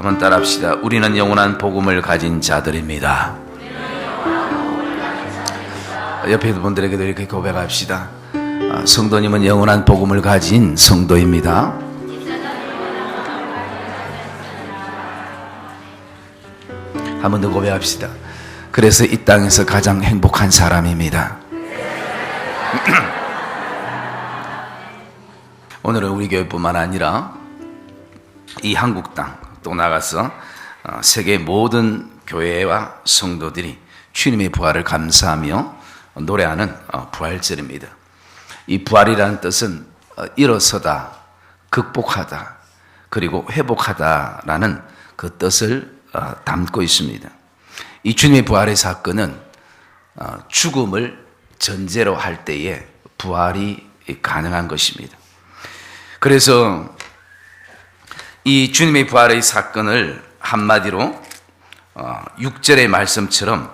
한번 따라합시다. 우리는 영원한 복음을 가진 자들입니다. 옆에 있는 분들에게도 이렇게 고백합시다. 아, 성도님은 영원한 복음을 가진 성도입니다. 한 번 더 고백합시다. 그래서 이 땅에서 가장 행복한 사람입니다. 오늘은 우리 교회뿐만 아니라 이 한국 땅 또 나가서 어, 세계 모든 교회와 성도들이 주님의 부활을 감사하며 노래하는 어, 부활절입니다. 이 부활이라는 뜻은 어, 일어서다, 극복하다, 그리고 회복하다라는 그 뜻을 담고 있습니다. 이 주님의 부활의 사건은 죽음을 전제로 할 때에 부활이 가능한 것입니다. 그래서 이 주님의 부활의 사건을 한마디로 6절의 어, 말씀처럼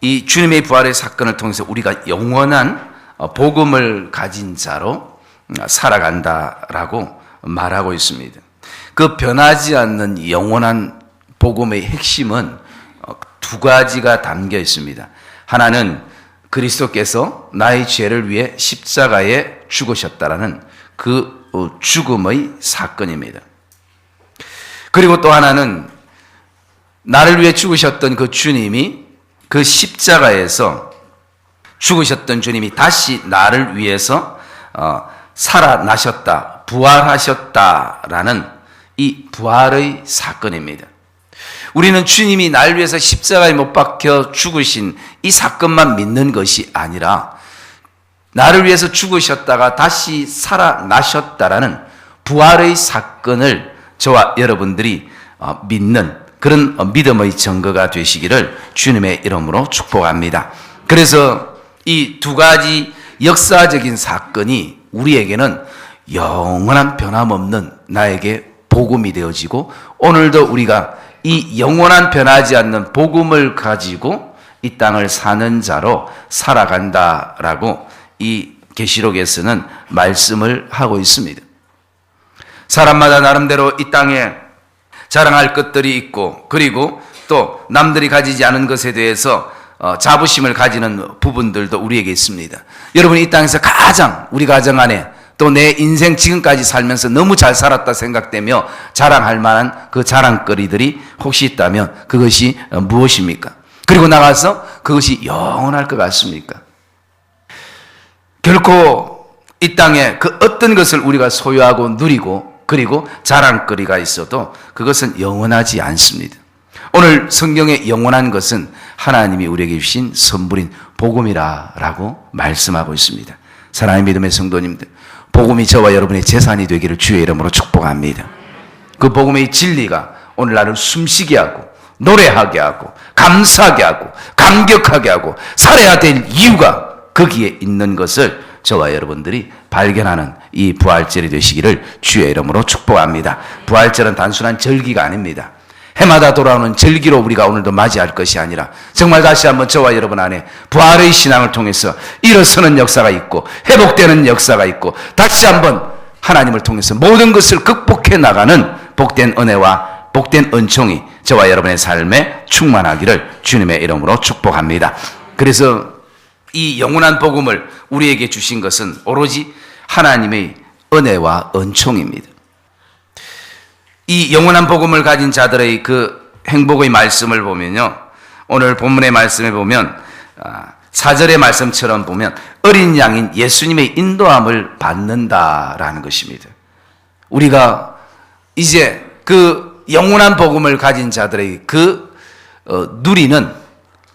이 주님의 부활의 사건을 통해서 우리가 영원한 어, 복음을 가진 자로 어, 살아간다라고 말하고 있습니다. 그 변하지 않는 영원한 복음의 핵심은 두 가지가 담겨 있습니다. 하나는 그리스도께서 나의 죄를 위해 십자가에 죽으셨다라는 그 어, 죽음의 사건입니다. 그리고 또 하나는 나를 위해 죽으셨던 그 주님이 그 십자가에서 죽으셨던 주님이 다시 나를 위해서 어, 살아나셨다, 부활하셨다라는 이 부활의 사건입니다. 우리는 주님이 날 위해서 십자가에 못 박혀 죽으신 이 사건만 믿는 것이 아니라 나를 위해서 죽으셨다가 다시 살아나셨다라는 부활의 사건을 저와 여러분들이 어, 믿는 그런 어, 믿음의 증거가 되시기를 주님의 이름으로 축복합니다. 그래서 이 두 가지 역사적인 사건이 우리에게는 영원한 변함없는 나에게 복음이 되어지고 오늘도 우리가 이 영원한 변하지 않는 복음을 가지고 이 땅을 사는 자로 살아간다라고 이 계시록에서는 말씀을 하고 있습니다. 사람마다 나름대로 이 땅에 자랑할 것들이 있고 그리고 또 남들이 가지지 않은 것에 대해서 어, 자부심을 가지는 부분들도 우리에게 있습니다. 여러분 이 땅에서 가장 우리 가정 안에 또 내 인생 지금까지 살면서 너무 잘 살았다 생각되며 자랑할 만한 그 자랑거리들이 혹시 있다면 그것이 어, 무엇입니까? 그리고 나가서 그것이 영원할 것 같습니까? 결코 이 땅에 그 어떤 것을 우리가 소유하고 누리고 그리고 자랑거리가 있어도 그것은 영원하지 않습니다. 오늘 성경의 영원한 것은 하나님이 우리에게 주신 선물인 복음이라라고 말씀하고 있습니다. 사랑의 믿음의 성도님들, 복음이 저와 여러분의 재산이 되기를 주의 이름으로 축복합니다. 그 복음의 진리가 오늘 나를 숨쉬게 하고 노래하게 하고 감사하게 하고 감격하게 하고 살아야 될 이유가 거기에 있는 것을 저와 여러분들이 발견하는 이 부활절이 되시기를 주의 이름으로 축복합니다. 부활절은 단순한 절기가 아닙니다. 해마다 돌아오는 절기로 우리가 오늘도 맞이할 것이 아니라 정말 다시 한번 저와 여러분 안에 부활의 신앙을 통해서 일어서는 역사가 있고 회복되는 역사가 있고 다시 한번 하나님을 통해서 모든 것을 극복해 나가는 복된 은혜와 복된 은총이 저와 여러분의 삶에 충만하기를 주님의 이름으로 축복합니다. 그래서 이 영원한 복음을 우리에게 주신 것은 오로지 하나님의 은혜와 은총입니다. 이 영원한 복음을 가진 자들의 그 행복의 말씀을 보면요. 오늘 본문의 말씀에 보면 아, 사절의 말씀처럼 보면 어린 양인 예수님의 인도함을 받는다라는 것입니다. 우리가 이제 그 영원한 복음을 가진 자들의 그 어, 누리는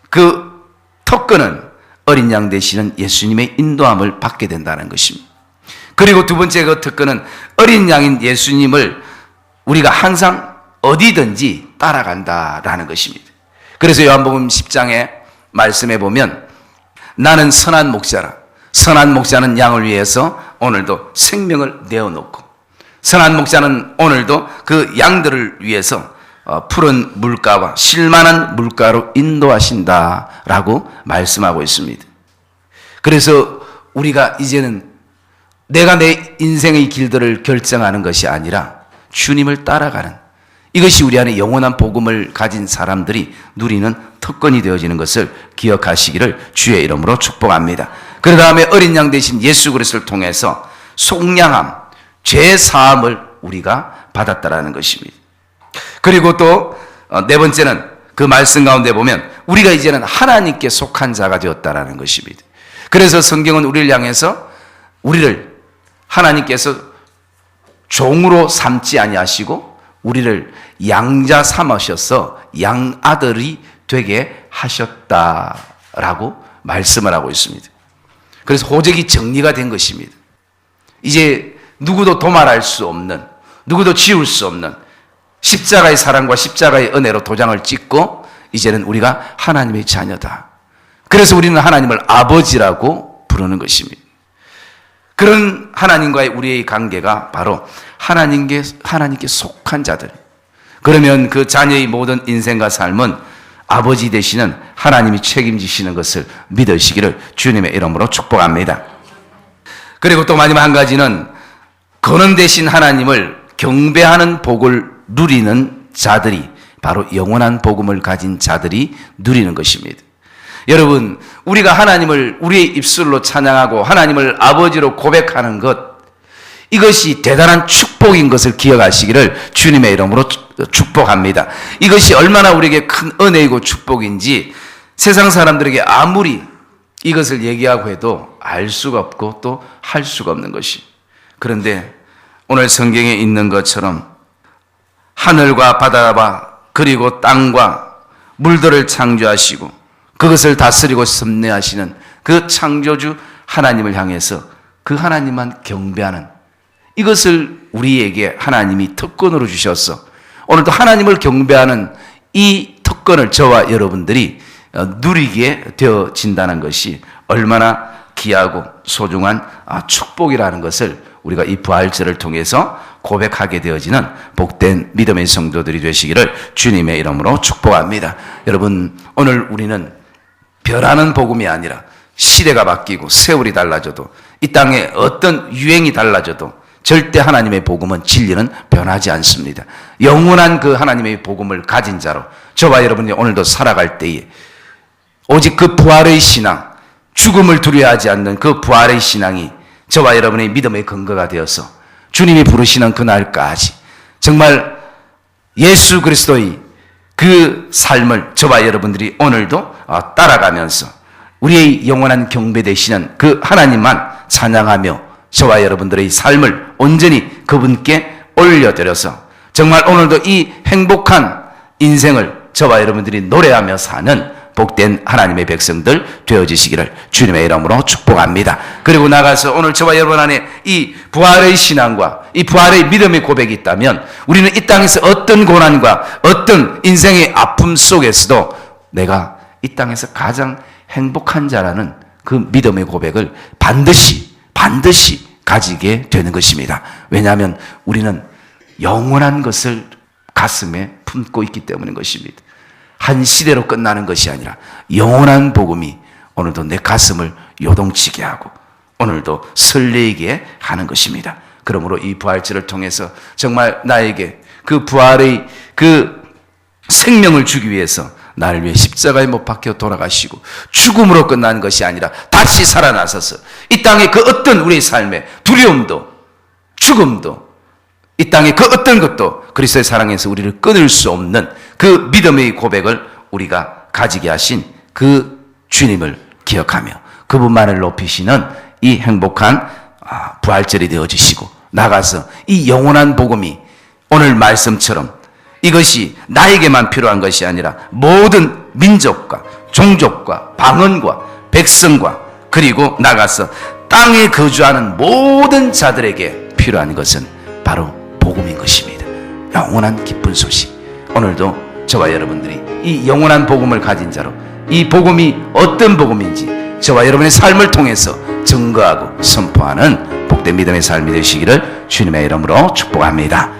그 특권은 어린 양 되시는 예수님의 인도함을 받게 된다는 것입니다. 그리고 두 번째 그 특권은 어린 양인 예수님을 우리가 항상 어디든지 따라간다라는 것입니다. 그래서 요한복음 10장에 말씀해 보면 나는 선한 목자라. 선한 목자는 양을 위해서 오늘도 생명을 내어놓고 선한 목자는 오늘도 그 양들을 위해서 어, 푸른 물가와 실만한 물가로 인도하신다라고 말씀하고 있습니다. 그래서 우리가 이제는 내가 내 인생의 길들을 결정하는 것이 아니라 주님을 따라가는 이것이 우리 안에 영원한 복음을 가진 사람들이 누리는 특권이 되어지는 것을 기억하시기를 주의 이름으로 축복합니다. 그 다음에 어린 양 대신 예수 그리스도를 통해서 속량함, 죄 사함을 우리가 받았다라는 것입니다. 그리고 또 네 번째는 그 말씀 가운데 보면 우리가 이제는 하나님께 속한 자가 되었다라는 것입니다. 그래서 성경은 우리를 향해서 우리를 하나님께서 종으로 삼지 아니하시고 우리를 양자 삼으셔서 양아들이 되게 하셨다라고 말씀을 하고 있습니다. 그래서 호적이 정리가 된 것입니다. 이제 누구도 도말할 수 없는, 누구도 지울 수 없는 십자가의 사랑과 십자가의 은혜로 도장을 찍고 이제는 우리가 하나님의 자녀다. 그래서 우리는 하나님을 아버지라고 부르는 것입니다. 그런 하나님과의 우리의 관계가 바로 하나님께, 하나님께 속한 자들. 그러면 그 자녀의 모든 인생과 삶은 아버지 되시는 하나님이 책임지시는 것을 믿으시기를 주님의 이름으로 축복합니다. 그리고 또 마지막 한 가지는 거는 대신 하나님을 경배하는 복을 누리는 자들이 바로 영원한 복음을 가진 자들이 누리는 것입니다. 여러분, 우리가 하나님을 우리의 입술로 찬양하고 하나님을 아버지로 고백하는 것, 이것이 대단한 축복인 것을 기억하시기를 주님의 이름으로 축복합니다. 이것이 얼마나 우리에게 큰 은혜이고 축복인지 세상 사람들에게 아무리 이것을 얘기하고 해도 알 수가 없고 또 할 수가 없는 것이. 그런데 오늘 성경에 있는 것처럼 하늘과 바다와 그리고 땅과 물들을 창조하시고 그것을 다스리고 섭내하시는 그 창조주 하나님을 향해서 그 하나님만 경배하는 이것을 우리에게 하나님이 특권으로 주셨어. 오늘도 하나님을 경배하는 이 특권을 저와 여러분들이 어, 누리게 되어진다는 것이 얼마나 귀하고 소중한 아, 축복이라는 것을 우리가 이 부활절을 통해서 고백하게 되어지는 복된 믿음의 성도들이 되시기를 주님의 이름으로 축복합니다. 여러분, 오늘 우리는 변하는 복음이 아니라 시대가 바뀌고 세월이 달라져도 이 땅에 어떤 유행이 달라져도 절대 하나님의 복음은 진리는 변하지 않습니다. 영원한 그 하나님의 복음을 가진 자로 저와 여러분이 오늘도 살아갈 때에 오직 그 부활의 신앙, 죽음을 두려워하지 않는 그 부활의 신앙이 저와 여러분의 믿음의 근거가 되어서 주님이 부르시는 그날까지 정말 예수 그리스도의 그 삶을 저와 여러분들이 오늘도 어, 따라가면서 우리의 영원한 경배 되시는 그 하나님만 찬양하며 저와 여러분들의 삶을 온전히 그분께 올려드려서 정말 오늘도 이 행복한 인생을 저와 여러분들이 노래하며 사는 복된 하나님의 백성들 되어지시기를 주님의 이름으로 축복합니다. 그리고 나가서 오늘 저와 여러분 안에 이 부활의 신앙과 이 부활의 믿음의 고백이 있다면 우리는 이 땅에서 어떤 고난과 어떤 인생의 아픔 속에서도 내가 이 땅에서 가장 행복한 자라는 그 믿음의 고백을 반드시 반드시 가지게 되는 것입니다. 왜냐하면 우리는 영원한 것을 가슴에 품고 있기 때문인 것입니다. 한 시대로 끝나는 것이 아니라 영원한 복음이 오늘도 내 가슴을 요동치게 하고 오늘도 설레게 하는 것입니다. 그러므로 이 부활절을 통해서 정말 나에게 그 부활의 그 생명을 주기 위해서 나를 위해 십자가에 못 박혀 돌아가시고 죽음으로 끝나는 것이 아니라 다시 살아나서서 이 땅의 그 어떤 우리의 삶에 두려움도 죽음도 이 땅의 그 어떤 것도 그리스도의 사랑에서 우리를 끊을 수 없는 그 믿음의 고백을 우리가 가지게 하신 그 주님을 기억하며 그분만을 높이시는 이 행복한 아, 부활절이 되어지시고 나가서 이 영원한 복음이 오늘 말씀처럼 이것이 나에게만 필요한 것이 아니라 모든 민족과 종족과 방언과 백성과 그리고 나가서 땅에 거주하는 모든 자들에게 필요한 것은 바로 복음인 것입니다. 영원한 기쁜 소식. 오늘도 저와 여러분들이 이 영원한 복음을 가진 자로 이 복음이 어떤 복음인지 저와 여러분의 삶을 통해서 증거하고 선포하는 복된 믿음의 삶이 되시기를 주님의 이름으로 축복합니다.